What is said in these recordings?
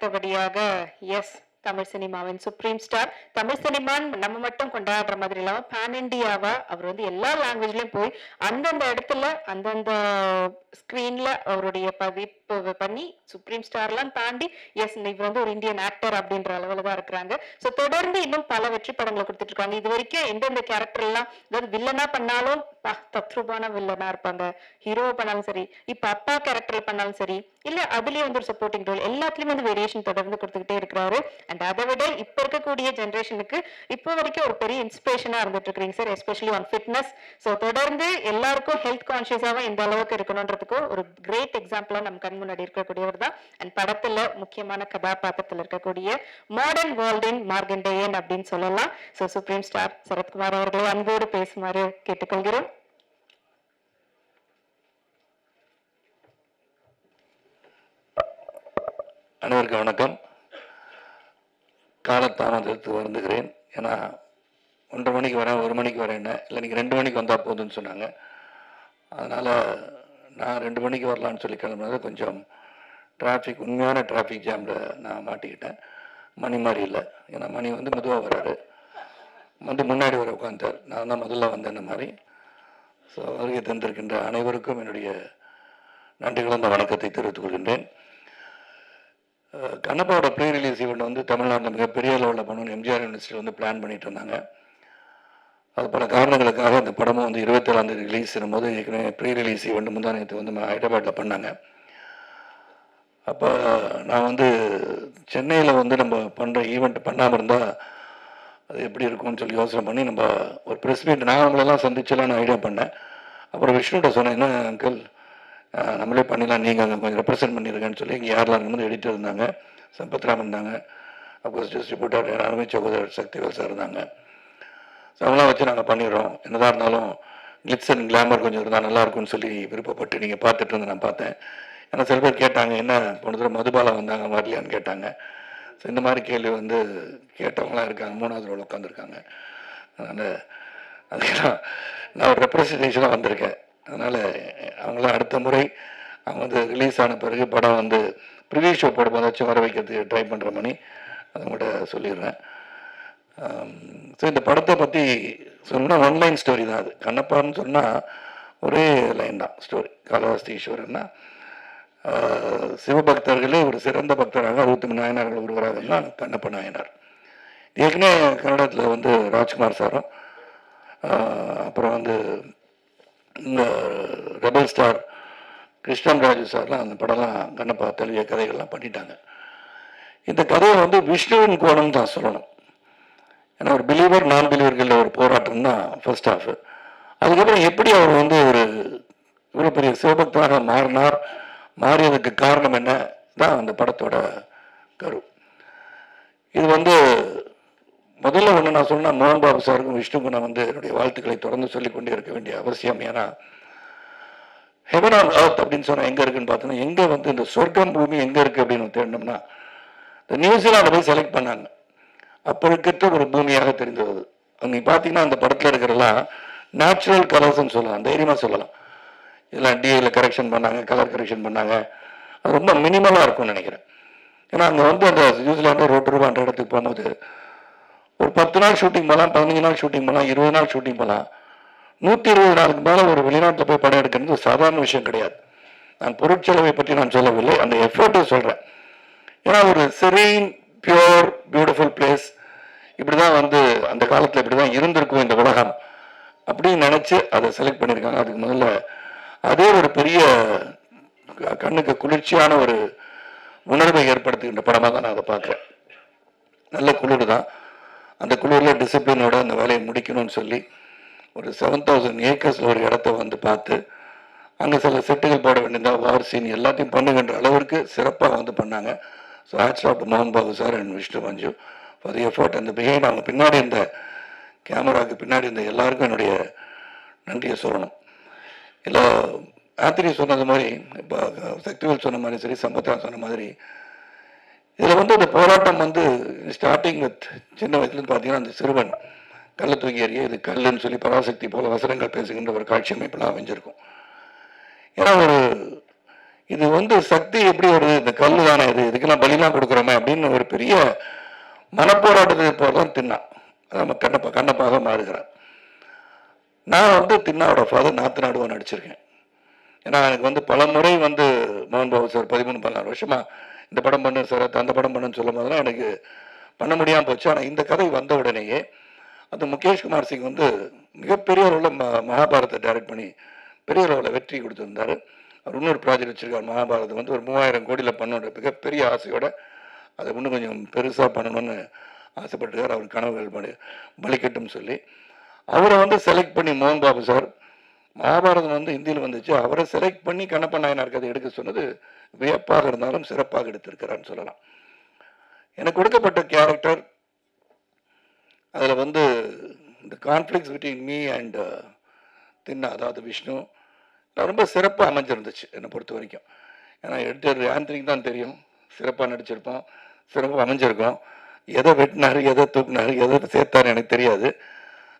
அடுத்தபடியாக எஸ் தமிழ் சினிமாவின் supreme star Tamil சினிமான்னு நம்ம மட்டும் கொண்டாடுற மாதிரி இல்லாம பேன் இண்டியாவா அவர் வந்து எல்லா லாங்குவேஜ்லயும் போய் அந்தந்த இடத்துல அந்தந்த ஸ்க்ரீனில் அவருடைய பதிப்பு பண்ணி சுப்ரீம் ஸ்டார்லாம் தாண்டி எஸ் இவர் வந்து ஒரு இந்தியன் ஆக்டர் அப்படின்ற அளவில் தான் இருக்கிறாங்க. ஸோ தொடர்ந்து இன்னும் பல வெற்றி படங்களை கொடுத்துட்டு இருக்காங்க. இது வரைக்கும் எந்தெந்த கேரக்டர் எல்லாம் அதாவது வில்லனா பண்ணாலும் தத்ரூபான வில்லனா இருப்பாங்க. ஹீரோ பண்ணாலும் சரி இப்ப அப்பா கேரக்டர் பண்ணாலும் சரி இல்ல அதுலயே வந்து ஒரு சப்போர்ட்டிங் ரோல் எல்லாத்துலேயும் வந்து வேரியேஷன் தொடர்ந்து கொடுத்துக்கிட்டே இருக்கிறாரு. அண்ட் அதை விட இப்ப இருக்கக்கூடிய ஜென்ரேஷனுக்கு இப்போ வரைக்கும் ஒரு பெரிய இன்ஸ்பிரேஷனா இருந்துட்டு இருக்கிறீங்க sir especially on fitness so தொடர்ந்து எல்லாருக்கும் ஹெல்த் கான்சியஸாவே எந்த அளவுக்கு இருக்கணுன்றதுக்கு ஒரு கிரேட் எக்ஸாம்பிளா நம்ம கண் முன்னாடி இருக்கக்கூடியவர் தான். அண்ட் படத்துல முக்கியமான கதாபாத்திரத்தில் இருக்கக்கூடிய மாடர்ன் வேர்ல்டின் மார்கண்டேயன் அப்படின்னு சொல்லலாம். ஸோ சுப்ரீம் ஸ்டார் சரத்குமார் அவர்களை அன்போடு பேசுமாறு கேட்டுக்கொள்கிறோம். அனைவருக்கும் வணக்கம். காலத்தாமதத்துக்கு வருந்துகிறேன். ஏன்னா ஒன்றரை மணிக்கு வரேன் ஒரு மணிக்கு வரேன்னு இல்லை நீங்கள் ரெண்டு மணிக்கு வந்தால் போதும்னு சொன்னாங்க. அதனால் நான் ரெண்டு மணிக்கு வரலான்னு சொல்லி கிளம்புனது கொஞ்சம் டிராஃபிக் உண்மையான டிராஃபிக் ஜாமில் நான் மாட்டிக்கிட்டேன். மணி மாதிரி இல்லை. ஏன்னா மணி வந்து மெதுவாக வராரு. வந்து முன்னாடி வர உட்காந்தார் நான் தான் முதல்ல வந்தேன் மாதிரி. ஸோ வருகை தந்திருக்கின்ற அனைவருக்கும் என்னுடைய நன்றி கலந்த வணக்கத்தை தெரிவித்துக் கொள்கின்றேன். கண்ணப்பாவோட ப்ரீ ரிலீஸ் ஈவெண்ட் வந்து தமிழ்நாட்டில் மிகப்பெரிய அளவில் பண்ணணும் எம்ஜிஆர் யூனிவர்சிட்டி வந்து பிளான் பண்ணிட்டு இருந்தாங்க. அது பல காரணங்களுக்காக அந்த படமும் வந்து இருபத்தேழாம் தேதி ரிலீஸ் போது ஏற்கனவே ப்ரீ ரிலீஸ் ஈவெண்ட் முந்தானத்து வந்து ஹைதராபாத்தில் பண்ணாங்க. அப்போ நான் வந்து சென்னையில் வந்து நம்ம பண்ணுற ஈவெண்ட் பண்ணாமல் இருந்தால் அது எப்படி இருக்கும்னு சொல்லி யோசனை பண்ணி நம்ம ஒரு ப்ரெஸ் மீட் நான் அவங்களெல்லாம் சந்திச்செல்லாம் நான் ஐடியா பண்ணேன். அப்புறம் விஷ்ணுகிட்ட சொன்னேன் என்ன அங்கிள் நம்மளே பண்ணிடலாம் நீங்கள் அங்கே கொஞ்சம் ரெப்ரசென்ட் பண்ணியிருக்கேன்னு சொல்லி இங்கே யாரெல்லாம் இருக்கும்போது எடிட்டர் இருந்தாங்க சம்பத்ராம் இருந்தாங்க அப்கோர்ஸ் டிஸ்ட்ரிபியூட்டர் அருமை சகோதரர் சக்திவேல் சார் இருந்தாங்க. ஸோ அவங்களாம் வச்சு நாங்கள் பண்ணிடுறோம். என்னதான் இருந்தாலும் கிளிட்ஸ் அண்ட் கிளாமர் கொஞ்சம் இருந்தால் நல்லாயிருக்கும்னு சொல்லி விருப்பப்பட்டு நீங்கள் பார்த்துட்டு இருந்து நான் பார்த்தேன். ஏன்னா சில பேர் கேட்டாங்க என்ன போன தடவை மதுபாலா வந்தாங்க வரலையான்னு கேட்டாங்க. ஸோ இந்த மாதிரி கேள்வி வந்து கேட்டவங்களாம் இருக்காங்க மூணாவது ரோல் உட்காந்துருக்காங்க அதனால் அதுக்கெல்லாம் நான் ஒரு ரெப்ரசன்டேஷனாக வந்திருக்கேன். அதனால் அவங்களாம் அடுத்த முறை அவங்க வந்து ரிலீஸ் ஆன பிறகு படம் வந்து ப்ரிவியூ ஷோ போடும்போதாச்சும் வர வைக்கிறதுக்கு ட்ரை பண்ணுற மணி அதை உங்கள்கிட்ட சொல்லிடுறேன். ஸோ இந்த படத்தை பற்றி சொல்லணும்னா ஒன்லைன் ஸ்டோரி தான் அது. கண்ணப்பான்னு சொன்னால் ஒரே லைன் தான் ஸ்டோரி காலவாஸ்தி ஈஸ்வரன்னா சிவபக்தர்களே ஒரு சிறந்த பக்தராக அறுபத்தி நாயனார்கள் ஒருவராக கண்ணப்ப நாயனார். ஏற்கனவே கன்னடத்தில் வந்து ராஜ்குமார் சாரும் அப்புறம் வந்து இந்த ரெபல் ஸ்டார் கிருஷ்ணன் ராஜு சார்லாம் அந்த படம்லாம் கண்ணப்பா தழுவிய கதைகள்லாம் பண்ணிட்டாங்க. இந்த கதையை வந்து விஷ்ணுவின் கோணம் தான் சொல்லணும். ஏன்னா ஒரு பிலீவர் நான் பிலீவர்களில் ஒரு போராட்டம் தான் ஃபர்ஸ்ட் ஆஃப் அதுக்கப்புறம் எப்படி அவர் வந்து ஒரு இவ்வளோ பெரிய சிவபக்தராக மாறினார் மாறியதுக்கு காரணம் என்ன தான் அந்த படத்தோட கரு. இது வந்து முதல்ல ஒன்று நான் சொன்னால் மோகன் பாபு சாருக்கும் விஷ்ணுக்கும் நான் வந்து என்னுடைய வாழ்த்துக்களை தொடர்ந்து சொல்லி கொண்டே இருக்க வேண்டிய அவசியம். ஏன்னா ஹெவன் ஆன் அர்த் அப்படின்னு சொன்னால் எங்கே இருக்குன்னு பார்த்தோன்னா எங்கே வந்து இந்த சொர்க்கம் பூமி எங்கே இருக்குது அப்படின்னு தேடினோம்னா இந்த நியூசிலாண்டை போய் செலக்ட் பண்ணாங்க. அப்போ ஒரு பூமியாக தெரிந்தது. வருது நீ பார்த்தீங்கன்னா அந்த படத்தில் இருக்கிறதெல்லாம் நேச்சுரல் கலர்ஸ்ன்னு சொல்லலாம் தைரியமாக சொல்லலாம். இதெல்லாம் டிஏல கரெக்ஷன் பண்ணாங்க கலர் கரெக்ஷன் பண்ணாங்க. அது ரொம்ப மினிமலாக இருக்கும்னு நினைக்கிறேன். ஏன்னா அங்கே வந்து அந்த நியூசிலாண்டு ரோட்டு ரூபான்ற இடத்துக்கு போகும்போது ஒரு பத்து நாள் ஷூட்டிங் போகலாம் பதினஞ்சு நாள் ஷூட்டிங் போகலாம் இருபது நாள் ஷூட்டிங் போகலாம். நூற்றி இருபது நாளுக்கு மேலே ஒரு வெளிநாட்டில் போய் படம் எடுக்கிறது ஒரு சாதாரண விஷயம் கிடையாது. நான் பொருட்செலவை பற்றி நான் சொல்லவில்லை அந்த எஃபர்ட்டை சொல்கிறேன் ஏன்னா ஒரு செரீன் பியூர் பியூட்டிஃபுல் பிளேஸ் இப்படி தான் வந்து அந்த காலத்தில் இப்படி தான் இருந்திருக்கும் இந்த உலகம். அப்படின்னு நினச்சி அதை செலக்ட் பண்ணியிருக்காங்க. அதுக்கு முதல்ல அதே ஒரு பெரிய கண்ணுக்கு குளிர்ச்சியான ஒரு உணர்வை ஏற்படுத்துகின்ற படமாக தான் நான் அதை பார்க்குறேன். நல்ல குளிர் தான். அந்த குளிரில் டிசிப்ளினோட அந்த வேலையை முடிக்கணும்னு சொல்லி ஒரு செவன் தௌசண்ட் ஏக்கர்ஸில் ஒரு இடத்த வந்து பார்த்து அங்கே சில செட்டுகள் போட வேண்டியதாக வார் சீன் எல்லாத்தையும் பண்ணுகின்ற அளவிற்கு சிறப்பாக வந்து பண்ணாங்க. ஸோ ஹேட்ஸ் ஆஃப் மோகன் Babu sir and Vishnu Manchu for the effort அந்த பிஹைண்ட் அவங்க பின்னாடி இருந்த கேமராவுக்கு பின்னாடி இருந்த எல்லாருக்கும் என்னுடைய நன்றியை சொல்லணும். இல்லை ஆத்திரி சொன்னது மாதிரி இப்போ சக்திவேல் சொன்ன மாதிரி சரி சம்பத்தா சொன்ன மாதிரி இதில் வந்து இந்த போராட்டம் வந்து ஸ்டார்டிங் வித் சின்ன வயசுலேருந்து பார்த்தீங்கன்னா அந்த சிறுவன் கல்லை தூக்கி எறிய இது கல்லுன்னு சொல்லி பராசக்தி போல வசனங்கள் பேசுகின்ற ஒரு காட்சி அமைப்பெல்லாம் அமைஞ்சிருக்கும். ஏன்னா ஒரு இது வந்து சக்தி எப்படி வருது? இந்த கல் தானே இது? இதுக்கெல்லாம் பலிலாம் கொடுக்குறோமே அப்படின்னு ஒரு பெரிய மனப்போராட்டத்தை போதான் தின்னா. நம்ம கண்ணப்பா கண்ணப்பாக மாறுகிறார். நான் வந்து தின்னாவோட ஃபாதர் நாத்து நாடுவன் நடிச்சிருக்கேன். ஏன்னா எனக்கு வந்து பல முறை வந்து மோகன் பாபு சார் பதிமூணு பதினாறு வருஷமா இந்த படம் பண்ணு சார் அந்த படம் பண்ணுன்னு சொல்லும் போதெல்லாம் எனக்கு பண்ண முடியாமல் போச்சு. ஆனால் இந்த கதை வந்த உடனேயே அது முகேஷ் குமார் சிங் வந்து மிகப்பெரிய அளவில் ம மகாபாரத்தை டைரக்ட் பண்ணி பெரிய அளவில் வெற்றி கொடுத்துருந்தாரு. அவர் இன்னொரு ப்ராஜெக்ட் வச்சுருக்கார் மகாபாரதம். வந்து ஒரு மூவாயிரம் கோடியில் பண்ணுன்ற மிகப்பெரிய ஆசையோட அதை இன்னும் கொஞ்சம் பெருசாக பண்ணணும்னு ஆசைப்பட்டுருக்கார். அவர் கனவுகள் பலி பலிக்கட்டும் சொல்லி. அவரை வந்து செலக்ட் பண்ணி மோகன் பாபு சார். மகாபாரதம் வந்து ஹிந்தியில் வந்துச்சு. அவரை செலக்ட் பண்ணி கண்ணப்ப நாயனார் கதை எடுக்க சொன்னது வியப்பாக இருந்தாலும் சிறப்பாக எடுத்திருக்கிறான்னு சொல்லலாம். எனக்கு கொடுக்கப்பட்ட கேரக்டர் அதில் வந்து இந்த கான்ஃப்ளிக்ஸ் பிட்வீன் மீ அண்ட் தின்னா அதாவது விஷ்ணு ரொம்ப சிறப்பாக அமைஞ்சிருந்துச்சு என்னை பொறுத்த வரைக்கும். ஏன்னா எடிட்டர் ஆந்தனிக்கு தான் தெரியும். சிறப்பாக நடிச்சிருப்போம். சிறப்பாக அமைஞ்சிருக்கோம். எதை வெட்டினாரு எதை தூக்குனாரு எதை சேர்த்தார் எனக்கு தெரியாது.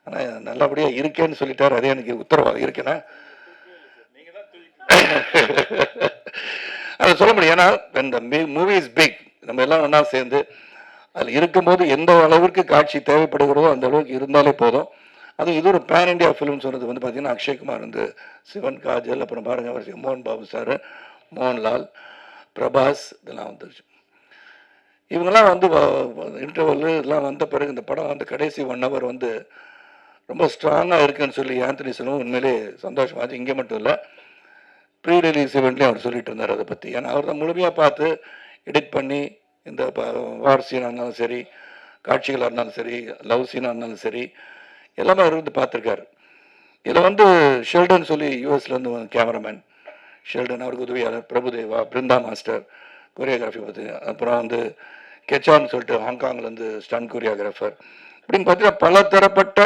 ஆனால் நல்லபடியாக இருக்கேன்னு சொல்லிட்டார். அதே எனக்கு உத்தரவாதம் இருக்கேனா அதை சொல்ல முடியும். ஏன்னா இந்த மூவி இஸ் பிக் நம்ம எல்லாம் ஒன்றா சேர்ந்து அதில் இருக்கும்போது எந்த அளவிற்கு காட்சி தேவைப்படுகிறதோ அந்த அளவுக்கு இருந்தாலே போதும். அது இது ஒரு பேன் இண்டியா ஃபிலிம் சொன்னது வந்து பார்த்தீங்கன்னா அக்ஷய்குமார் வந்து சிவன் காஜல் அப்புறம் பாருங்க மோகன் பாபு சார் மோகன்லால் பிரபாஸ் இதெல்லாம் வந்துருச்சு. இவங்கெல்லாம் வந்து இன்டர்வல் இதெல்லாம் வந்த பிறகு இந்த படம் வந்து கடைசி ஒன் ஹவர் வந்து ரொம்ப ஸ்ட்ராங்காக இருக்குன்னு சொல்லி ஆந்தனி சொல்லுவோம் உண்மையிலே சந்தோஷமாச்சு இங்கே மட்டும் இல்லை ப்ரீ ரிலீஸ் இவெண்ட்லேயும் அவர் சொல்லிட்டு இருந்தார் அதை பற்றி ஏன்னா அவர் தான் முழுமையாக பார்த்து எடிட் பண்ணி இந்த வார் சீனாக இருந்தாலும் சரி காட்சிகளாக இருந்தாலும் சரி லவ் சீனாக இருந்தாலும் சரி எல்லாமே அவர் வந்து பார்த்துருக்காரு. இதில் வந்து ஷெல்டன் சொல்லி யூஎஸ்லேருந்து கேமராமேன். ஷெல்டன் அவருக்கு உதவியாளர் பிரபுதேவா பிருந்தா மாஸ்டர் கொரியோகிராஃபி பார்த்து அப்புறம் வந்து கெச்சான்னு சொல்லிட்டு ஹாங்காங்லேருந்து ஸ்டன் கொரியோகிராஃபர் இப்படின்னு பார்த்தீங்கன்னா பல தரப்பட்ட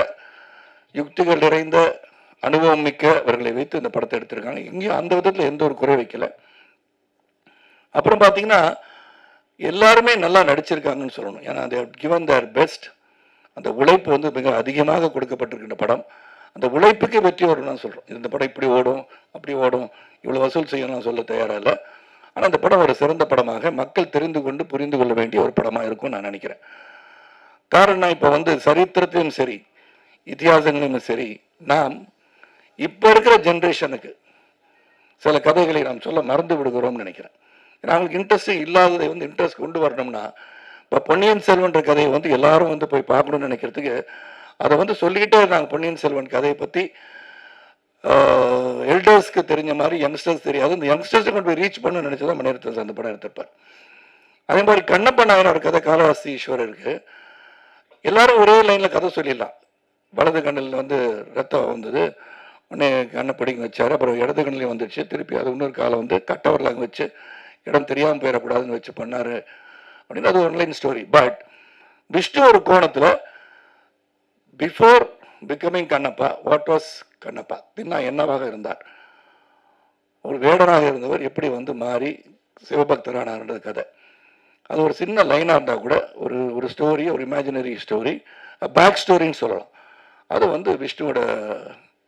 யுக்திகள் நிறைந்த அனுபவம் மிக்க அவர்களை வைத்து இந்த படத்தை எடுத்திருக்காங்க. இங்கேயும் அந்த விதத்தில் எந்த ஒரு குறை வைக்கல. அப்புறம் பார்த்தீங்கன்னா எல்லாருமே நல்லா நடிச்சிருக்காங்கன்னு சொல்லணும். ஏன்னா தேவ் கிவன் தேர் பெஸ்ட் அந்த உழைப்பு வந்து மிக அதிகமாக கொடுக்கப்பட்டிருக்கின்ற படம். அந்த உழைப்புக்கு வெற்றி வரும்னு சொல்கிறோம் இந்த படம் இப்படி ஓடும் அப்படி ஓடும் இவ்வளோ வசூல் செய்யணும்னு சொல்ல தயாராக இல்லை. ஆனால் அந்த படம் ஒரு சிறந்த படமாக மக்கள் தெரிந்து கொண்டு புரிந்து கொள்ள வேண்டிய ஒரு படமாக இருக்கும்னு நான் நினைக்கிறேன். காரணம் இப்போ வந்து சரித்திரத்திலும் சரி இதிகாசங்களிலும் சரி நாம் இப்போ இருக்கிற ஜென்ரேஷனுக்கு சில கதைகளை நாம் சொல்ல மறந்து விடுகிறோம்னு நினைக்கிறேன். ஏன்னா அவங்களுக்கு இன்ட்ரெஸ்ட் இல்லாததை வந்து இன்ட்ரெஸ்ட் கொண்டு வரணும்னா இப்போ பொன்னியின் செல்வன்ற கதையை வந்து எல்லாரும் வந்து போய் பார்க்கணும்னு நினைக்கிறதுக்கு அதை வந்து சொல்லிக்கிட்டே இருந்தாங்க பொன்னியின் செல்வன் கதையை பற்றி எல்டர்ஸ்க்கு தெரிஞ்ச மாதிரி யங்ஸ்டர்ஸ் தெரியாது. இந்த யங்ஸ்டர்ஸை கொண்டு போய் ரீச் பண்ண நினைச்சதான் மணிரத்னம் அந்த படம் எடுத்திருப்பார். அதே மாதிரி கண்ணப்ப நாயனோட கதை காலவாசி ஈஸ்வரருக்கு எல்லாரும் ஒரே லைனில் கதை சொல்லிடலாம். வலது கண்ணில் வந்து ரத்தம் வந்தது. உடனே கண்ணை பிடிங்க வச்சார். அப்புறம் இடது கண்ணிலையும் வந்துடுச்சு திருப்பி அது இன்னொரு காலம் வந்து கட்டவரில் வச்சு இடம் தெரியாமல் போயிடக்கூடாதுன்னு வச்சு பண்ணார். அப்படின்னு அது ஒன்லைன் ஸ்டோரி பட் விஷ்ணு ஒரு கோணத்தில் before becoming Kannappa what was Kannappa? Thinna என்னவாக இருந்தார்? ஒரு வேடனாக இருந்தவர் எப்படி வந்து மாறி சிவபக்தரானார்ன்றது கதை. அது ஒரு சின்ன லைனாக இருந்தால் கூட ஒரு ஒரு ஸ்டோரி ஒரு இமேஜினரி ஸ்டோரி பேக் ஸ்டோரின்னு சொல்லலாம். அது வந்து விஷ்ணுவோட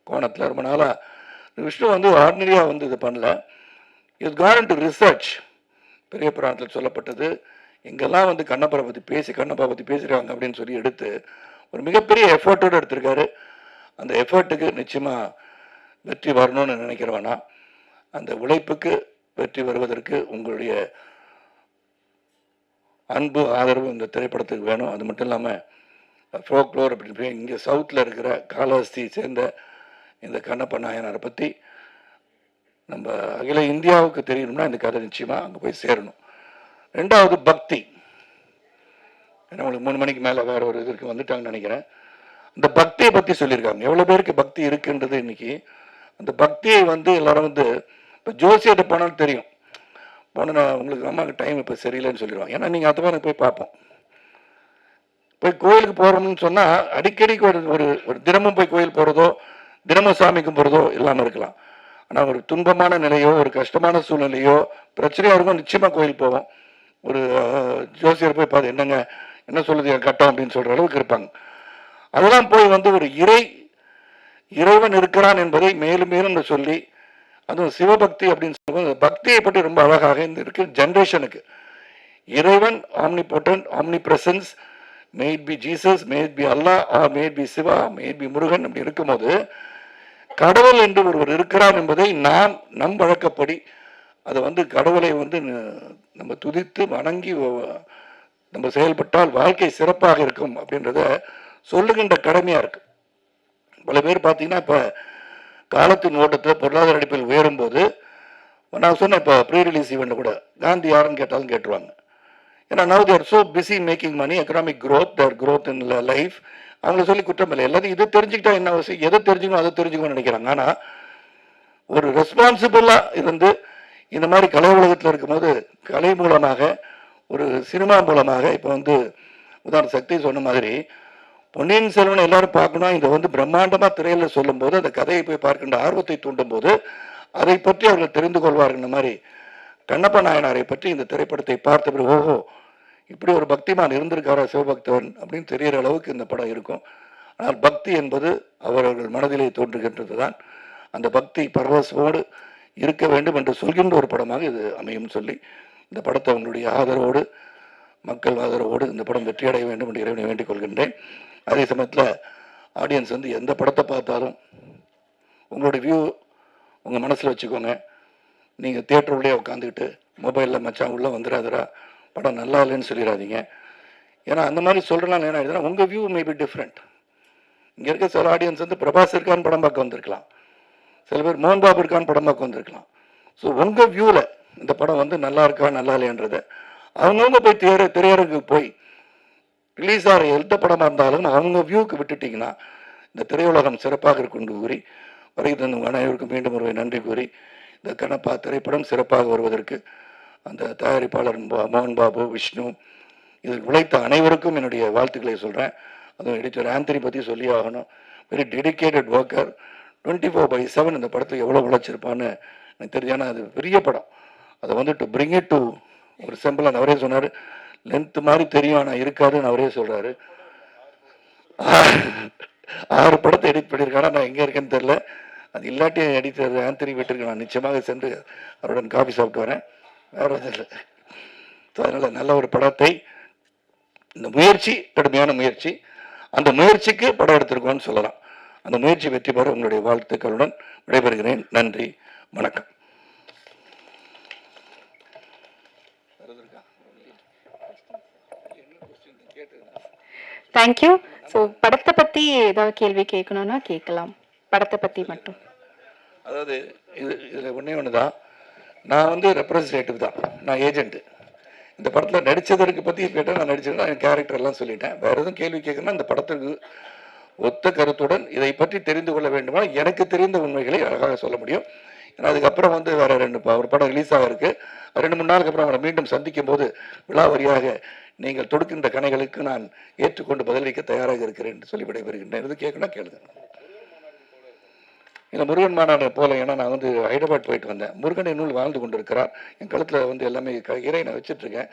கோணத்தில் ரொம்ப நாளாக விஷ்ணு வந்து ஆர்டினரியாக வந்து இது பண்ணல. இஸ் கார்டன் டு ரிசர்ச் பெரிய புராணத்தில் சொல்லப்பட்டது. எங்கெல்லாம் வந்து கண்ணப்பரை பற்றி பேசி கண்ணப்பா பற்றி பேசுகிறாங்க அப்படின்னு சொல்லி எடுத்து ஒரு மிகப்பெரிய எஃபர்ட்டோடு எடுத்திருக்காரு. அந்த எஃபர்ட்டுக்கு நிச்சயமாக வெற்றி வரணும்னு நினைக்கிறவனா அந்த உழைப்புக்கு வெற்றி வருவதற்கு உங்களுடைய அன்பு ஆதரவு இந்த திரைப்படத்துக்கு வேணும். அது மட்டும் இல்லாமல் ஃபோக்லோர் அப்படின்னு இங்கே சவுத்தில் இருக்கிற காலஹஸ்தி சேர்ந்த இந்த கண்ணப்ப நாயனாரை பற்றி நம்ம அகில இந்தியாவுக்கு தெரியணும்னா இந்த கதை நிச்சயமாக அங்கே போய் சேரணும். ரெண்டாவது பக்தி. ஏன்னா உங்களுக்கு மூணு மணிக்கு மேலே வேற ஒரு இதற்கு வந்துட்டாங்கன்னு நினைக்கிறேன். இந்த பக்தியை பற்றி சொல்லியிருக்காங்க. எவ்வளோ பேருக்கு பக்தி இருக்குன்றது இன்னைக்கு அந்த பக்தியை வந்து எல்லாரும் வந்து இப்போ ஜோசியிட்ட போனாலும் தெரியும். போன உங்களுக்கு அம்மாவுக்கு டைம் இப்போ சரியில்லைன்னு சொல்லிடுவாங்க. ஏன்னா நீங்கள் அதை போய் பார்ப்போம். போய் கோயிலுக்கு போகிறோம்னு சொன்னால் அடிக்கடிக்கு ஒரு ஒரு ஒரு தினமும் போய் கோயில் போகிறதோ தினமும் சாமி கும்பிட்றதோ இல்லாமல் இருக்கலாம். ஆனால் ஒரு துன்பமான நிலையோ ஒரு கஷ்டமான சூழ்நிலையோ பிரச்சனையாக இருக்கும் நிச்சயமாக கோயில் போவோம். ஒரு ஜோசியர் போய் பார்த்து என்னங்க என்ன சொல்லுது என் கட்டம் அப்படின்னு சொல்கிற அளவுக்கு இருப்பாங்க. அதெல்லாம் போய் வந்து ஒரு இறை இறைவன் இருக்கிறான் என்பதை மேலும் மேலும் சொல்லி அதுவும் சிவபக்தி அப்படின்னு சொல்லும்போது பக்தியை பற்றி ரொம்ப அழகாக இந்த ஜென்ரேஷனுக்கு. இறைவன் omnipotent omnipresence made by Jesus made by Allah ah made by Shiva made by Murugan அப்படி இருக்கும்போது கடவுள் என்று ஒருவர் இருக்கிறார் என்பதை நாம் நம் வழக்கப்படி அதை வந்து கடவுளை வந்து நம்ம துதித்து வணங்கி நம்ம செயல்பட்டால் வாழ்க்கை சிறப்பாக இருக்கும் அப்படின்றத சொல்லுகின்ற கடமையாக இருக்கு. பல பேர் பார்த்தீங்கன்னா இப்போ காலத்தின் ஓட்டத்தில் பொருளாதார அடிப்பில் உயரும்போது நான் சொன்னேன் இப்போ ப்ரீ ரிலீஸ் ஈவெண்ட் கூட காந்தி யாருன்னு கேட்டாலும் கேட்டுருவாங்க. ஏன்னா now they're so busy making money economic growth their growth in life அவங்கள சொல்லி குற்றம் இல்லை. எல்லாத்தையும் இது தெரிஞ்சுக்கிட்டா என்ன அவசியம்? எதை தெரிஞ்சுக்கணும் அதை தெரிஞ்சுக்கணும்னு நினைக்கிறாங்க. ஆனால் ஒரு ரெஸ்பான்சிபிளாக இருந்து இந்த மாதிரி கலை உலகத்தில் இருக்கும்போது கலை மூலமாக ஒரு சினிமா மூலமாக இப்போ வந்து உதாரண சக்தி சொன்ன மாதிரி பொன்னியின் செல்வன் எல்லாரும் பார்க்கணும் இதை வந்து பிரம்மாண்டமாக திரையில் சொல்லும்போது அந்த கதையை போய் பார்க்கின்ற ஆர்வத்தை தூண்டும் போது அதை பற்றி அவர்கள் தெரிந்து கொள்வார்கள் இந்த மாதிரி. கண்ணப்ப நாயனாரை பற்றி இந்த திரைப்படத்தை பார்த்த பிறகு ஓஹோ இப்படி ஒரு பக்திமான் இருந்திருக்காரா சிவபக்தவன் அப்படின்னு தெரிகிற அளவுக்கு இந்த படம் இருக்கும். ஆனால் பக்தி என்பது அவர்கள் மனதிலே தோன்றுகின்றது தான் அந்த பக்தி பரவசோடு இருக்க வேண்டும் என்று சொல்கின்ற ஒரு படமாக இது அமையும் சொல்லி இந்த படத்தை உங்களுடைய ஆதரவோடு மக்கள் ஆதரவோடு இந்த படம் வெற்றியடைய வேண்டும் என்று இறைவனை வேண்டிக் கொள்கின்றேன். அதே சமயத்தில் ஆடியன்ஸ் வந்து எந்த படத்தை பார்த்தாலும் உங்களோட வியூ உங்கள் மனசில் வச்சுக்கோங்க. நீங்கள் தேட்டருள்ளே உட்காந்துக்கிட்டு மொபைலில் மச்சான் உள்ளே வந்துடாதரா படம் நல்லா இல்லைன்னு சொல்லிடாதீங்க ஏன்னா அந்த மாதிரி சொல்கிறனால என்ன ஆகிடுதுன்னா உங்கள் வியூ மே பி டிஃப்ரெண்ட் இங்கே இருக்க சில ஆடியன்ஸ் வந்து பிரபாஸ் இருக்கான்னு படம் பார்க்க வந்திருக்கலாம். சில பேர் மோகன் பாபு இருக்கான்னு படம் பார்க்க வந்திருக்கலாம் ஸோ உங்கள் வியூவில் இந்த படம் வந்து நல்லா இருக்கா நல்லா இல்லையன்றதை அவங்கவுங்க போய் திரையர திரையரங்குக்கு போய் ரிலீஸ் ஆகிற எந்த படமாக இருந்தாலும் அவங்க வியூவுக்கு விட்டுட்டிங்கன்னா இந்த திரையுலகம் சிறப்பாக இருக்கும் கூறி வரை தந்த அனைவருக்கும் மீண்டும் ஒருவை நன்றி கூறி இந்த கணப்பா திரைப்படம் சிறப்பாக வருவதற்கு அந்த தயாரிப்பாளர் மோகன் பாபு விஷ்ணு இதில் உழைத்த அனைவருக்கும் என்னுடைய வாழ்த்துக்களை சொல்கிறேன் அதுவும் எடிட்டர் ஆந்தனி பற்றி சொல்லி ஆகணும். Very dedicated worker twenty four by seven இந்த படத்துக்கு எவ்வளோ உழைச்சிருப்பான்னு எனக்கு தெரிஞ்சு ஏன்னா அது பெரிய படம். அதை வந்து டு பிரிங் இட் டு ஒரு சிம்பிளாக அவரே சொன்னார். லென்த்து மாதிரி தெரியும் ஆனால் இருக்காதுன்னு அவரே சொல்கிறாரு ஆறு படத்தை எடிட் பண்ணியிருக்கானா நான் எங்கே இருக்கேன்னு தெரில அது இல்லாட்டி எடிட்டர் ஆந்தனி வீட்டிற்கு நான் நிச்சயமாக சென்று அவருடன் காஃபி சாப்பிட்டு வரேன். வேற ஒன்றும் இல்லை. ஸோ அதனால் நல்ல ஒரு படத்தை இந்த முயற்சி கடுமையான முயற்சி. அந்த முயற்சிக்கு படம் எடுத்திருக்கோன்னு சொல்லலாம். அந்த முயற்சி வெற்றி பெற உங்களுடைய வாழ்த்துக்களுடன் விடைபெறுகிறேன். நன்றி. வணக்கம். தேங்க்யூ ஸோ படத்தை பத்தி ஏதாவது கேள்வி கேட்கணும்னா கேட்கலாம். படத்தை பத்தி மட்டும். அதாவது இது இதில் ஒன்றே ஒன்று தான் நான் வந்து ரெப்ரஸன்டேட்டிவ் தான். நான் ஏஜென்ட்டு இந்த படத்தில் நடித்ததற்கு பற்றி கேட்டால் நான் நடிச்சிருந்தேன் என் கேரக்டர் எல்லாம் சொல்லிட்டேன். வேறு எதுவும் கேள்வி கேட்கணும்னா இந்த படத்துக்கு ஒத்த கருத்துடன் இதை பற்றி தெரிந்து கொள்ள வேண்டுமா எனக்கு தெரிந்த உண்மைகளை அழகாக சொல்ல முடியும். ஏன்னா அதுக்கப்புறம் வந்து வேற ரெண்டு ப- ஒரு படம் ரிலீஸ் ஆகிருக்கு. ரெண்டு மூணு நாளுக்கு அப்புறம் அவரை மீண்டும் சந்திக்கும் போது விழாவரியாக நீங்கள் தொடுக்கின்ற கணைகளுக்கு நான் ஏற்றுக்கொண்டு பதிலளிக்க தயாராக இருக்கிறேன் என்று சொல்லி விடைபெறுகின்றேன். இது கேட்கணும் கேளுங்க. இல்லை முருகன் மாநாடு போல ஏன்னா நான் வந்து ஹைதராபாத் போயிட்டு வந்தேன். முருகன் என்னுள் வாழ்ந்து கொண்டிருக்கிறார். என் கழுத்தில் வந்து எல்லாமே க இறைவனை வச்சிட்டு இருக்கேன்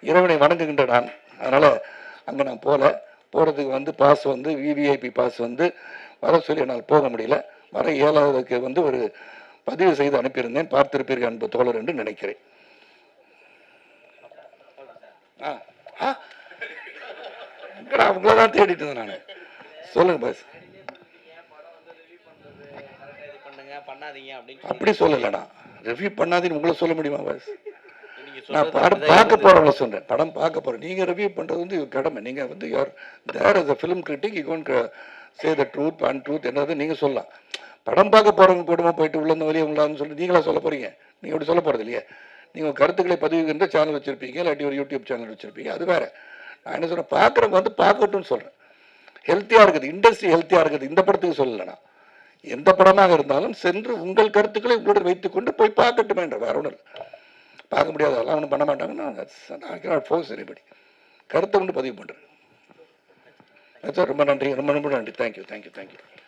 இறைவனை வணங்குகின்ற நான். அதனால் அங்கே நான் போகல போகிறதுக்கு வந்து பாஸ் வந்து விவிஐபி பாஸ் வந்து வர சொல்லி என்னால் போக முடியல. வர இயலாததுக்கு வந்து ஒரு பதிவு செய்து அனுப்பியிருந்தேன். பார்த்திருப்பீர்கள் அன்பு தோழர் என்று நினைக்கிறேன். ஆ ஆ. அவங்கள தான் தேடிட்டு இருந்தேன் நான். சொல்லுங்க பாஸ் பண்ணாதீங்க அப்படி சொல்லலடா ரிவ்யூ பண்ணாதீன்னு உங்களை சொல்ல முடியுமா பாஸ் நான் படம் பார்க்க இருக்குது. போறவங்கள சொல்றேன் படம் பார்க்க போறேன். நீங்க ரிவ்யூ பண்றது வந்து கடமை. நீங்க வந்து யார் there as a film critic you gonna say the truth and truth என்னது நீங்க சொல்லலாம். படம் பார்க்க போறவங்க கூடமா போயிட்டு உள்ள இருந்து வெளியே உள்ளான்னு சொல்லி நீங்களா சொல்ல போறீங்க? நீங்க அப்படி சொல்ல போறது இல்லையா. நீங்க கருத்துக்களை பதிவுகின்ற சேனல் வச்சிருப்பீங்க இல்லாட்டி ஒரு யூடியூப் சேனல் வச்சிருப்பீங்க. அது வேற. நான் என்ன சொல்றேன்? பார்க்குறவங்க வந்து பார்க்கட்டும்னு சொல்றேன். ஹெல்த்தியா இருக்குது. இண்டஸ்ட்ரி ஹெல்த்தியா இருக்குது. இந்த படத்துக்கு சொல்லல நான். எந்த படமாக இருந்தாலும் சென்று உங்கள் கருத்துக்களை உங்களுடன் வைத்துக்கொண்டு போய் பார்க்கட்டுமே என்ற வேற ஒன்றும் பார்க்க முடியாது. அதெல்லாம் ஒன்றும் பண்ண மாட்டாங்கன்னா ஃபோர்ஸ் எனிபடி கருத்தை ஒன்று பதிவு பண்ணுறேன் ரொம்ப நன்றி. ரொம்ப ரொம்ப நன்றி. Thank you thank you thank you